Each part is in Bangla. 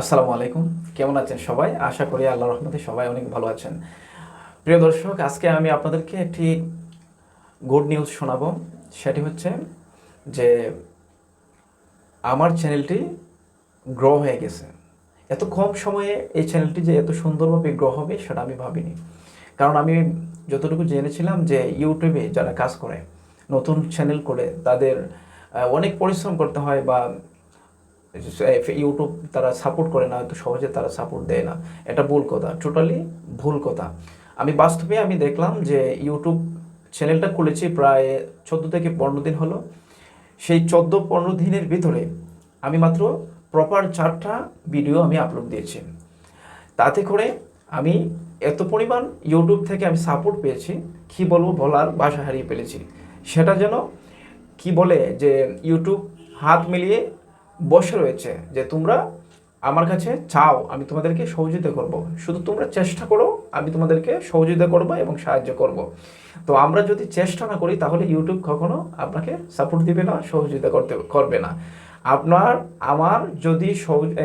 আসসালামু আলাইকুম। কেমন আছেন সবাই? আশা করি আল্লাহ রহমতে সবাই অনেক ভালো আছেন। প্রিয় দর্শক, আজকে আমি আপনাদেরকে একটি গুড নিউজ শোনাবো। সেটি হচ্ছে যে আমার চ্যানেলটি গ্রো হয়ে গেছে। এত কম সময়ে এই চ্যানেলটি যে এত সুন্দরভাবে গ্রো হবে, সেটা আমি ভাবিনি। কারণ আমি যতটুকু জেনেছিলাম যে ইউটিউবে যারা কাজ করে, নতুন চ্যানেল করে, তাদের অনেক পরিশ্রম করতে হয় বা ইউটিউব তারা সাপোর্ট করে না, হয়তো সহজে তারা সাপোর্ট দেয় না। এটা ভুল কথা টোটালি ভুল কথা। আমি বাস্তবে আমি দেখলাম যে ইউটিউব চ্যানেলটা খুলেছি প্রায় চোদ্দ থেকে পনেরো দিন হলো। সেই চোদ্দ পনেরো দিনের ভিতরে আমি মাত্র প্রপার চারটা ভিডিও আমি আপলোড দিয়েছি। তাতে করে আমি এত পরিমাণ ইউটিউব থেকে আমি সাপোর্ট পেয়েছি, কি বলব বলার বাসা হারিয়ে ফেলেছি। সেটা যেন কি বলে যে ইউটিউব হাত মিলিয়ে বসে রয়েছে যে তোমরা আমার কাছে চাও, আমি তোমাদেরকে সহযোগিতা করব। শুধু তোমরা চেষ্টা করো, আমি তোমাদেরকে সহযোগিতা করব এবং সাহায্য করব। তো আমরা যদি চেষ্টা না করি, তাহলে ইউটিউব কখনো আপনাকে সাপোর্ট দিবে না, সহযোগিতা করতে, করবে না। আপনার, আমার যদি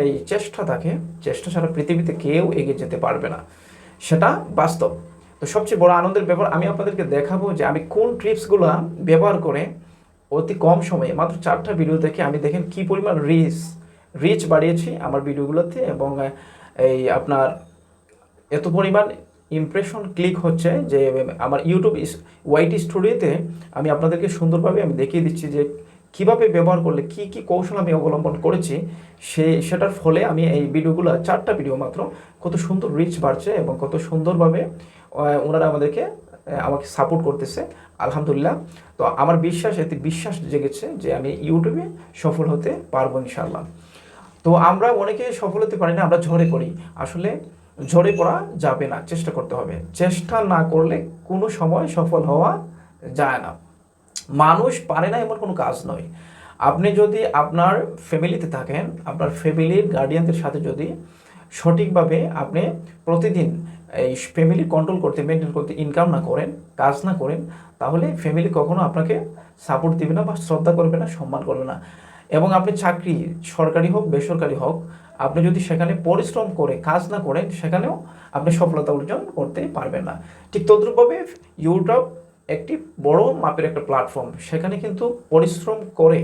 এই চেষ্টা থাকে, চেষ্টা ছাড়া পৃথিবীতে কেউ এগিয়ে যেতে পারবে না। সেটা বাস্তব। তো সবচেয়ে বড় আনন্দের ব্যাপার, আমি আপনাদেরকে দেখাবো যে আমি কোন ট্রিপসগুলো ব্যবহার করে অতি কম সময়ে, মাত্র চারটা ভিডিও দেখে আমি দেখেন কি পরিমাণ রিচ রিচ বাড়িয়েছি আমার ভিডিওগুলোতে এবং এই আপনার এত পরিমাণ ইমপ্রেশন ক্লিক হচ্ছে যে আমার ইউটিউব ওয়াইটি স্টুডিওতে আমি আপনাদেরকে সুন্দরভাবে আমি দেখিয়ে দিচ্ছি যে কীভাবে ব্যবহার করলে, কি কি কৌশল আমি অবলম্বন করেছি, সে, সেটার ফলে আমি এই ভিডিওগুলো চারটা ভিডিও মাত্র কত সুন্দর রিচ বাড়ছে এবং কত সুন্দরভাবে ওনারা আমাদেরকে আমাকে সাপোর্ট করতেছে, আলহামদুলিল্লাহ। তো আমার বিশ্বাস, এতে বিশ্বাস জেগেছে যে আমি ইউটিউবে সফল হতে পারব ইনশাল্লাহ তো আমরা অনেকে সফল হতে পারি না, আমরা ঝরে পড়ি। আসলে ঝরে পড়া যাবে না, চেষ্টা করতে হবে। চেষ্টা না করলে কোনো সময় সফল হওয়া যায় না। মানুষ পারে না এমন কোনো কাজ নয়। আপনি যদি আপনার ফ্যামিলিতে থাকেন, আপনার ফ্যামিলির গার্ডিয়ানদের সাথে যদি সঠিকভাবে আপনি প্রতিদিন এই ফ্যামিলি কন্ট্রোল করতে মেনটেন করতে ইনকাম না করেন, কাজ না করেন, তাহলে ফ্যামিলি কখনো আপনাকে সাপোর্ট দিবে না বা শ্রদ্ধা করবে না, সম্মান করবে না। এবং আপনি চাকরি, সরকারি হোক, বেসরকারি হোক, আপনি যদি সেখানে পরিশ্রম করে, কাজ না করেন, সেখানেও আপনি সফলতা অর্জন করতে পারবেন না। ঠিক তদ্রূপভাবে ইউটিউব একটি বড় মাপের একটা প্ল্যাটফর্ম সেখানে কিন্তু পরিশ্রম করে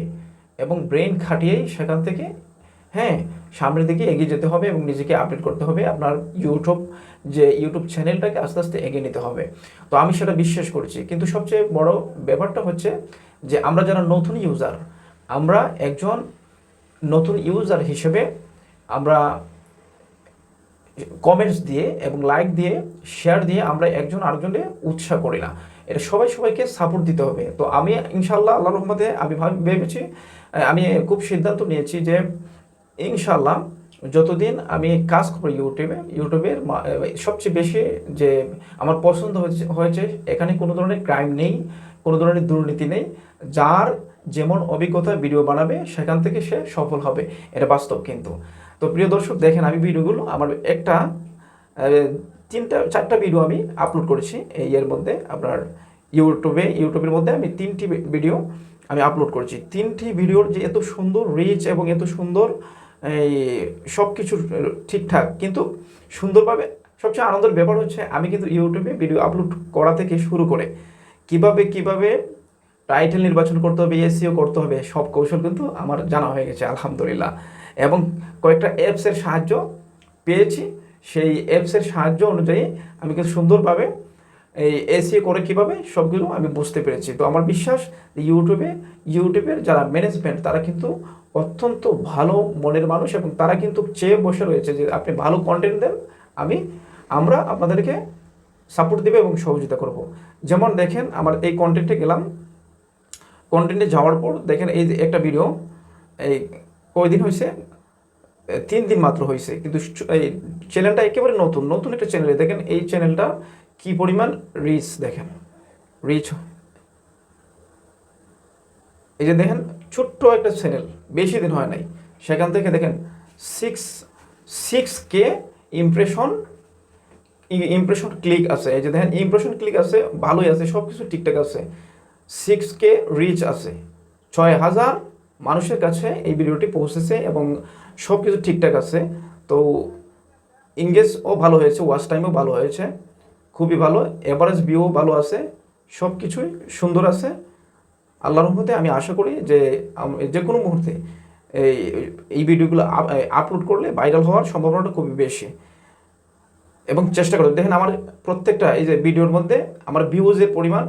এবং ব্রেন খাটিয়েই সেখান থেকে হ্যাঁ সামনের দিকে এগিয়ে যেতে হবে এবং নিজেকে আপডেট করতে হবে। আপনার ইউটিউব যে ইউটিউব চ্যানেলটাকে আস্তে আস্তে এগিয়ে নিতে হবে। তো আমি সেটা বিশ্বাস করছি। কিন্তু সবচেয়ে বড় ব্যাপারটা হচ্ছে যে আমরা যারা নতুন ইউজার আমরা একজন নতুন ইউজার হিসেবে আমরা কমেন্টস দিয়ে এবং লাইক দিয়ে শেয়ার দিয়ে আমরা একজন আরেকজনকে উৎসাহ করি না। এটা সবাই সবাইকে সাপোর্ট দিতে হবে। তো আমি ইনশাল্লাহ আল্লাহ রহমতে আমি ভাব- ভেবেছি আমি খুব সিদ্ধান্ত নিয়েছি যে ইনশাল্লাহ যতদিন আমি কাজ করি ইউটিউবে, ইউটিউবের সবচেয়ে বেশি যে আমার পছন্দ হয়েছে হয়েছে, এখানে কোনো ধরনের ক্রাইম নেই, কোনো ধরনের দুর্নীতি নেই। যার যেমন অভিজ্ঞতা ভিডিও বানাবে, সেখান থেকে সে সফল হবে। এটা বাস্তব কিন্তু। তো প্রিয় দর্শক, দেখেন আমি ভিডিওগুলো আমার একটা তিনটা, চারটা ভিডিও আমি আপলোড করেছি এই এর মধ্যে। আপনার ইউটিউবে, ইউটিউবের মধ্যে আমি তিনটি ভিডিও আমি আপলোড করেছি। তিনটি ভিডিওর যে এত সুন্দর রিচ এবং এত সুন্দর এই সব কিছু ঠিকঠাক। কিন্তু সুন্দরভাবে সবচেয়ে আনন্দের ব্যাপার হচ্ছে, আমি কিন্তু ইউটিউবে ভিডিও আপলোড করা থেকে শুরু করে কীভাবে কীভাবে টাইটেল নির্বাচন করতে হবে এসিও করতে হবে, সব কৌশল কিন্তু আমার জানা হয়ে গেছে, আলহামদুলিল্লাহ। এবং কয়েকটা অ্যাপসের সাহায্য পেয়েছি। সেই অ্যাপসের সাহায্য অনুযায়ী আমি কিন্তু সুন্দরভাবে এই এসিও করে কীভাবে সবগুলো আমি বুঝতে পেরেছি। তো আমার বিশ্বাস ইউটিউবে ইউটিউবের যারা ম্যানেজমেন্ট তারা কিন্তু অত্যন্ত ভালো মনের মানুষ এবং তারা কিন্তু চেয়ে বসে রয়েছে যে আপনি ভালো কন্টেন্ট দেন, আমি, আমরা আপনাদেরকে সাপোর্ট দেবে এবং সহযোগিতা করব। যেমন দেখেন, আমার এই কন্টেন্টে গেলাম। কন্টেন্টে যাওয়ার পর দেখেন এই যে একটা ভিডিও এই কয়দিন হয়েছে, তিন দিন মাত্র হয়েছে। কিন্তু এই চ্যানেলটা একেবারে নতুন নতুন একটা চ্যানেলে দেখেন এই চ্যানেলটা কি পরিমাণ রিচ দেখেন? রিচ এই যে দেখেন, ছোট্ট একটা চ্যানেল বেশি দিন হয় নাই। সেখান থেকে দেখেন সিক্স সিক্স কে ইমপ্রেশন ইমপ্রেশন ক্লিক আছে। এই যে দেখেন ইমপ্রেশন ক্লিক আছে, ভালোই আছে সব কিছু ঠিকঠাক আছে। সিক্স কে রিচ আছে। ছয় হাজার মানুষের কাছে এই ভিডিওটি পৌঁছেছে এবং সব কিছু ঠিকঠাক আছে। তো ইংগেজও ভালো হয়েছে ওয়াচ টাইমও ভালো হয়েছে। খুবই ভালো এভারেজ ভিউও ভালো আছে সব কিছুই সুন্দর আছে। আল্লাহর রহমতে আমি আশা করি যে যে কোনো মুহূর্তে এই এই ভিডিওগুলো আপলোড করলে ভাইরাল হওয়ার সম্ভাবনাটা খুবই বেশি। এবং চেষ্টা করো, দেখেন আমার প্রত্যেকটা এই যে ভিডিওর মধ্যে আমার ভিউজের পরিমাণ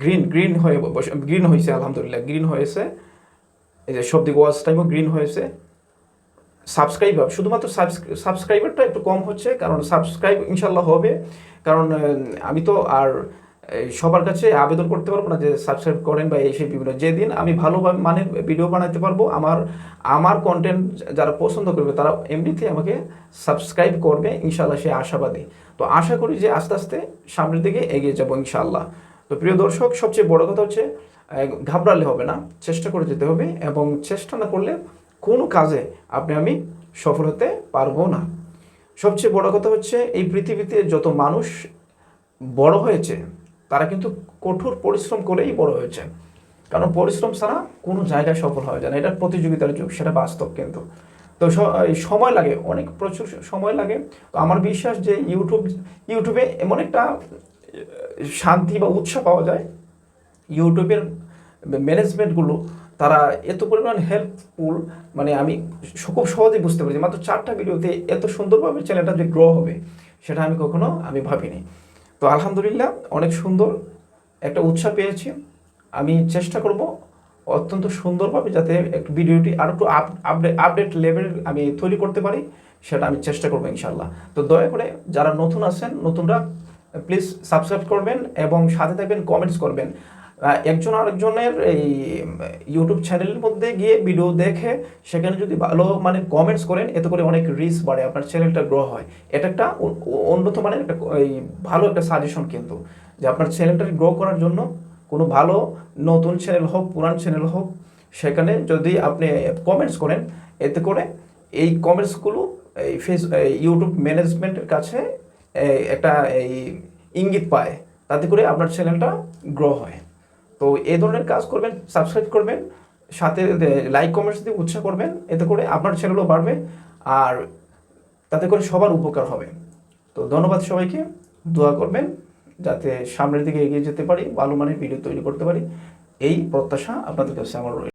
গ্রিন গ্রিন হয়ে গ্রিন হয়েছে আলহামদুলিল্লাহ গ্রিন হয়েছে। এই যে সব দিক ওয়াচ টাইমও গ্রিন হয়েছে। সাবস্ক্রাইবার শুধুমাত্র সাবস্ক্রাইবারটা একটু কম হচ্ছে, কারণ সাবস্ক্রাইব ইনশাল্লাহ হবে। কারণ আমি তো আর সবার কাছে আবেদন করতে পারব না যে সাবস্ক্রাইব করেন বা এই সেই বিভিন্ন। যেদিন আমি ভালো মানের ভিডিও বানাতে পারব, আমার আমার কন্টেন্ট যারা পছন্দ করবে, তারা এমনিতেই আমাকে সাবস্ক্রাইব করবে ইনশাল্লাহ সে আশাবাদী। তো আশা করি যে আস্তে আস্তে সামনের দিকে এগিয়ে যাব ইনশাল্লাহ তো প্রিয় দর্শক, সবচেয়ে বড় কথা হচ্ছে ঘাবড়ালে হবে না, চেষ্টা করে যেতে হবে এবং চেষ্টা না করলে কোনো কাজে আপনি, আমি সফল হতে পারব না। সবচেয়ে বড় কথা হচ্ছে, এই পৃথিবীতে যত মানুষ বড় হয়েছে, তারা কিন্তু কঠোর পরিশ্রম করেই বড় হয়েছে। কারণ পরিশ্রম ছাড়া কোনো জায়গায় সফল হওয়া যায় না। এটা প্রতিযোগিতার যুগ, সেটা বাস্তব কিন্তু। তো সময় লাগে, অনেক প্রচুর সময় লাগে। তো আমার বিশ্বাস যে ইউটিউব, ইউটিউবে এমন একটা শান্তি বা উৎসাহ পাওয়া যায়। ইউটিউবের ম্যানেজমেন্টগুলো তারা এত পরিমাণ হেল্পফুল মানে আমি খুব সহজেই বুঝতে পারছি। মাত্র চারটা ভিডিওতে এত সুন্দরভাবে চ্যানেলটা যে গ্রো হবে, সেটা আমি কখনো, আমি ভাবিনি। তো আলহামদুলিল্লাহ, অনেক সুন্দর একটা উৎসাহ পেয়েছি। আমি চেষ্টা করব অত্যন্ত সুন্দরভাবে যাতে একটু ভিডিওটি আরও একটু আপডেট আপডেট লেভেল আমি তৈরি করতে পারি, সেটা আমি চেষ্টা করব ইনশাল্লাহ তো দয়া করে যারা নতুন আছেন, নতুনরা প্লিজ সাবস্ক্রাইব করবেন এবং সাথে থাকবেন কমেন্টস করবেন। একজন আরেকজনের এই ইউটিউব চ্যানেলের মধ্যে গিয়ে ভিডিও দেখে, সেখানে যদি ভালো মানে কমেন্টস করেন, এতে করে অনেক রিচ বাড়ে, আপনার চ্যানেলটা গ্রো হয়। এটা একটা উন্নত মানের একটা এই ভালো একটা সাজেশন কিন্তু, যে আপনার চ্যানেলটা গ্রো করার জন্য কোনো ভালো নতুন চ্যানেল হোক, পুরান চ্যানেল হোক, সেখানে যদি আপনি কমেন্টস করেন, এতে করে এই কমেন্টসগুলো এই ফেস ইউটিউব ম্যানেজমেন্টের কাছে একটা এই ইঙ্গিত পায়। তাতে করে আপনার চ্যানেলটা গ্রো হয়। তো এই ধরনের কাজ করবেন সাবস্ক্রাইব করবেন, সাথে লাইক কমেন্টস দিয়ে উৎসাহ করবেন, এতে করে আপনার চ্যানেলও বাড়বে আর তাতে করে সবার উপকার হবে। তো ধন্যবাদ সবাইকে, দোয়া করবেন যাতে সামনের দিকে এগিয়ে যেতে পারি, ভালো মানের ভিডিও তৈরি করতে পারি। এই প্রত্যাশা আপনাদের কাছে আমার রইল